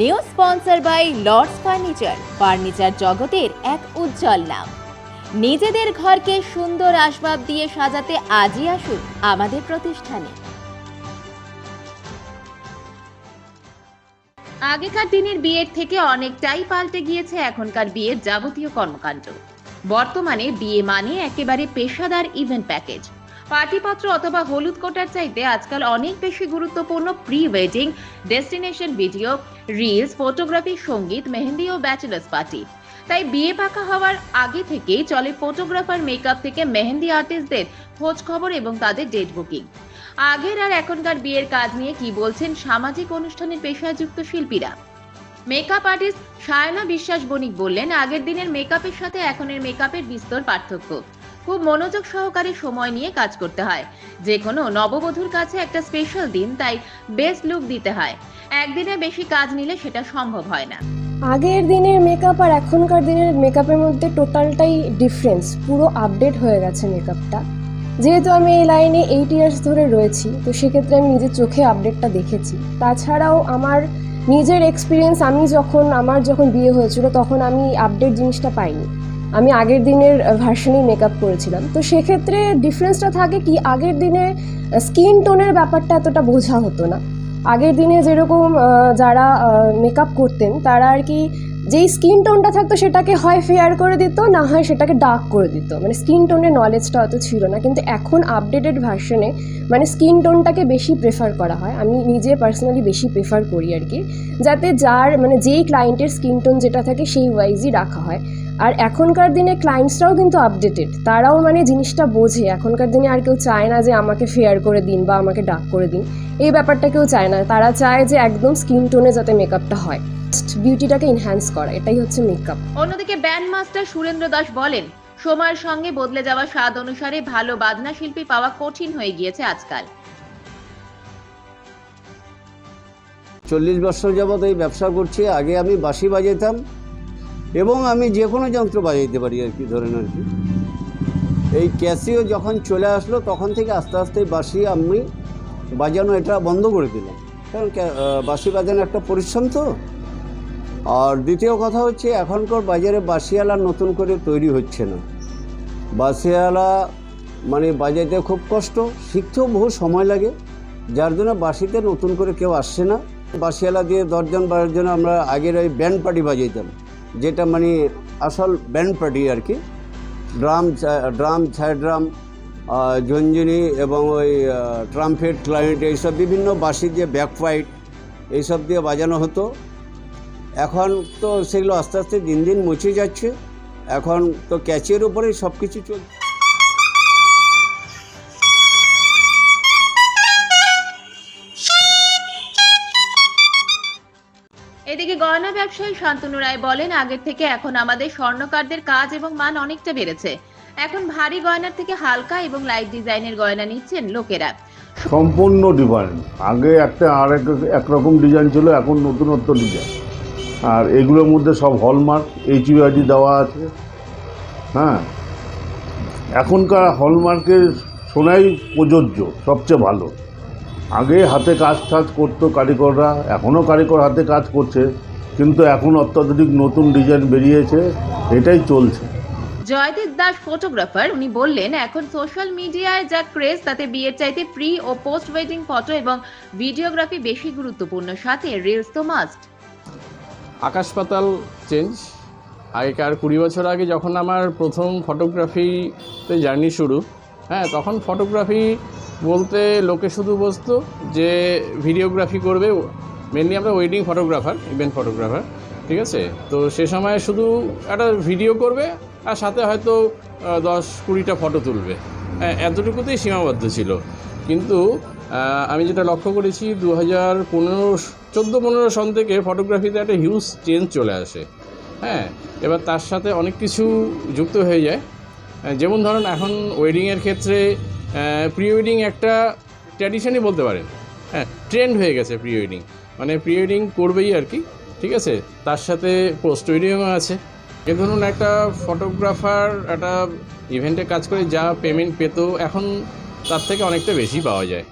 New sponsor by Lords furniture. Furniture জগতের এক উজ্জ্বল নাম। নিজেদের ঘরকে সুন্দর আসবাব দিয়ে সাজাতে আজই আসুন আমাদের প্রতিষ্ঠানে। আগেকার দিনের বিয়ের থেকে অনেকটাই পাল্টে গিয়েছে এখনকার বিয়ের যাবতীয় কর্মকাণ্ড। বর্তমানে বিয়ে মানে একেবারে পেশাদার ইভেন্ট প্যাকেজ পার্টিপত্র অথবা হলুদ কোটার চাইতে আজকাল অনেক বেশি গুরুত্বপূর্ণ pre wedding destination video reels photography সংগীত মেহেন্দি ও ব্যাচেলার্স পার্টি তাই বিয়ে পাকা হওয়ার আগে থেকেই চলে ফটোগ্রাফার মেকআপ থেকে মেহেন্দি আর্টিস্টদের খোঁজ খবর এবং তাদের ডেট বুকিং আগের আর এখনকার বিয়ের কাজ নিয়ে কি বলছেন সামাজিক অনুষ্ঠানের পেশায় যুক্ত শিল্পীরা? মেকআপ আর্টিস্ট সায়না বিশ্বাস বণিক বললেন, আগের দিনের মেকআপের সাথে এখনের মেকআপের বিস্তর পার্থক্য। খুব মনোযোগ সহকারে সময় নিয়ে কাজ করতে হয়। যে কোনো নববধূর কাছে একটা স্পেশাল দিন, তাই বেস্ট লুক দিতে হয়। একদিনে বেশি কাজ নিলে সেটা সম্ভব হয় না। আগের দিনের মেকআপ আর এখনকার দিনের মেকআপের মধ্যে টোটালটাই ডিফারেন্স পুরো আপডেট হয়ে গেছে মেকআপটা যেহেতু আমি এই লাইনে এইট ইয়ার্স ধরে রয়েছি, তো সেক্ষেত্রে আমি নিজের চোখে আপডেটটা দেখেছি। তাছাড়াও আমার নিজের এক্সপিরিয়েন্স আমি যখন, আমার যখন বিয়ে হয়েছিল, তখন আমি আপডেট জিনিসটা পাইনি। আমি আগের দিনের ভার্সনেই মেকআপ করেছিলাম। তো সেক্ষেত্রে ডিফারেন্সটা থাকে কি, আগের দিনে স্কিন টোনের ব্যাপারটা এতটা বোঝা হতো না। আগের দিনে যেরকম যারা মেকআপ করতেন, তারা আর কি যেই স্কিন টোনটা থাকতো সেটাকে হয় ফেয়ার করে দিত, না হয় সেটাকে ডার্ক করে দিত। মানে স্কিন টোনের নলেজটা অত ছিল না। কিন্তু এখন আপডেটেড ভার্সনে মানে স্কিন টোনটাকে বেশি প্রেফার করা হয়। আমি নিজে পার্সোনালি বেশি প্রেফার করি আর কি। যাতে যার মানে যেই ক্লায়েন্টের স্কিন টোন যেটা থাকে সেই ওয়াইজই রাখা হয়। আর এখনকার দিনে ক্লায়েন্টসরাও কিন্তু আপডেটেড তারাও মানে জিনিসটা বোঝে। এখনকার দিনে আর কেউ চায় না যে আমাকে ফেয়ার করে দিন বা আমাকে ডাক করে দিন। এই ব্যাপারটা কেউ চায় না। তারা চায় যে একদম স্কিন টোনে যাতে মেকআপটা হয়। বিউটিটাকে এনহ্যান্স করা এটাই হচ্ছে মেকআপ অন্যদিকে ব্যান্ড মাস্টার সুরেন্দ্র দাস বলেন সময়ের সঙ্গে বদলে যাওয়া স্বাদ অনুসারে ভালো বাজনা শিল্পী পাওয়া কঠিন হয়ে গিয়েছে আজকাল। চল্লিশ বছর যাবৎ এই ব্যবসা করছি আগে আমি বাঁশি বাজাইতাম এবং আমি যে কোনো যন্ত্র বাজাইতে পারি আর কি ধরেন আর কি। এই ক্যাসিও যখন চলে আসলো তখন থেকে আস্তে আস্তে বাঁশি আমি বাজানো এটা বন্ধ করে দিলাম। কারণ বাঁশি বাজানো একটা পরিশ্রম তো। আর দ্বিতীয় কথা হচ্ছে, এখনকার বাজারে বাঁশিয়ালা নতুন করে তৈরি হচ্ছে না। বাঁশিয়ালা মানে বাজাইতে খুব কষ্ট, শিখতেও বহু সময় লাগে, যার জন্য বাঁশিতে নতুন করে কেউ আসছে না। বাঁশিয়ালা দিয়ে দশজন বারোর জন্য আমরা আগের ওই ব্যান্ড পার্টি বাজাইতাম, যেটা মানে আসল ব্যান্ড পার্টি আর কি। ড্রাম ড্রাম ছায় ড্রাম ঝঞ্ঝুনি এবং ওই ট্রাম্পেট ক্লাইন্ট এইসব বিভিন্ন বাঁশির যে ব্যাকফাইট, এইসব দিয়ে বাজানো হতো। এখন তো সেগুলো আস্তে আস্তে দিন দিন মুছে যাচ্ছে। এখন তো ক্যাচের উপরেই সব কিছু চলছে এদিকে গয়না ব্যবসায়ী শান্তনু রায় বলেন আগের থেকে এখন আমাদের স্বর্ণকারদের কাজ এবং মান অনেকটা বেড়েছে। এখন ভারী গয়নার থেকে হালকা এবং লাইট ডিজাইনের গয়না নিচ্ছেন লোকেরা। সম্পূর্ণ ডিফারেন্ট আগে একটা আর এক একরকম ডিজাইন ছিল এখন নতুনত্ব ডিজাইন। আর এগুলোর মধ্যে সব হলমার্ক এইচইআইডি দেওয়া আছে। হ্যাঁ? এখনকার হলমার্কের সোনাই প্রযোজ্য, সবচেয়ে ভালো। আগে হাতে কাজ টাজ করতো কারিগররা, এখনও কারিগর হাতে কাজ করছে, কিন্তু এখন অত্যাধুনিক নতুন ডিজাইন বেরিয়েছে, এটাই চলছে। জয়দীপ দাস ফটোগ্রাফার, উনি বললেন, এখন সোশ্যাল মিডিয়ায় যা ক্রেজ, তাতে বিয়ের চাইতে প্রি ও পোস্ট ওয়েডিং ফটো এবং ভিডিওগ্রাফি বেশি গুরুত্বপূর্ণ, সাথে রিলস তো মাস্ট আকাশ পাতাল চেঞ্জ আগেকার কুড়ি বছর আগে যখন আমার প্রথম ফটোগ্রাফিতে জার্নি শুরু হ্যাঁ তখন ফটোগ্রাফি বলতে লোকে শুধু বুঝতো যে ভিডিওগ্রাফি করবে। মেনলি আমরা ওয়েডিং ফটোগ্রাফার ইভেন্ট ফটোগ্রাফার ঠিক আছে? তো সে সময় শুধু একটা ভিডিও করবে আর সাথে হয়তো দশ কুড়িটা ফটো তুলবে। হ্যাঁ এতটুকুতেই সীমাবদ্ধ ছিল। কিন্তু আমি যেটা লক্ষ্য করেছি দু হাজার পনেরো, চোদ্দ, পনেরো সন থেকে ফটোগ্রাফিতে একটা হিউজ চেঞ্জ চলে আসে। হ্যাঁ এবার তার সাথে অনেক কিছু যুক্ত হয়ে যায়। যেমন ধরুন, এখন ওয়েডিংয়ের ক্ষেত্রে প্রি ওয়েডিং একটা ট্র্যাডিশনই বলতে পারেন। হ্যাঁ ট্রেন্ড হয়ে গেছে প্রি ওয়েডিং মানে প্রি ওয়েডিং করবেই আর কি, ঠিক আছে? তার সাথে পোস্ট ওয়েডিংও আছে। এ ধরুন, একটা ফটোগ্রাফার একটা ইভেন্টে কাজ করে, যা পেমেন্ট পেত, এখন তার থেকে অনেকটা বেশি পাওয়া যায়।